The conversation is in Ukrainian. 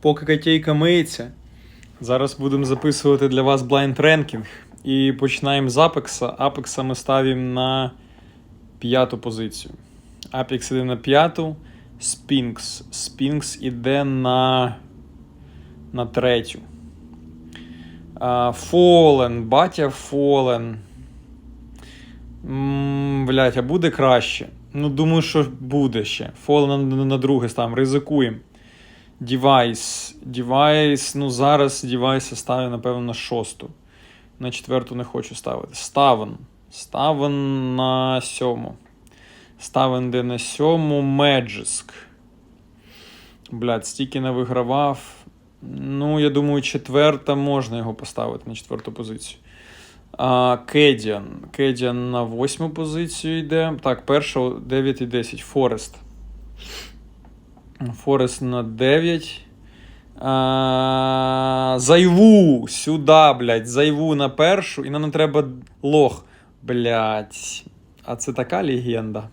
поки котейка миється, зараз будемо записувати для вас blind ranking. І починаємо з Apex. Apex ми ставимо на п'яту позицію. Apex іде на п'яту, Spinks. Spinks іде на, на третю. Fallen, батя Fallen. Блять, а буде краще? Ну, думаю, що буде ще. Fallen на, на друге ставимо, ризикуємо. Device. Device, ну зараз Device ставлю, напевно, на шосту. На четверту не хочу ставити. Ставен. Ставен на сьому. Ставен де на сьому. Меджиск. Блядь, стільки не вигравав. Ну, я думаю, четверта можна його поставити на четверту позицію. Кедіан. Кедіан на восьму позицію йде. Так, перша 9 і 10. Форест. Форест на 9. А, Зайву! Сюди, блядь. Зайву на першу. І нам треба лох. Блядь. А це така легенда.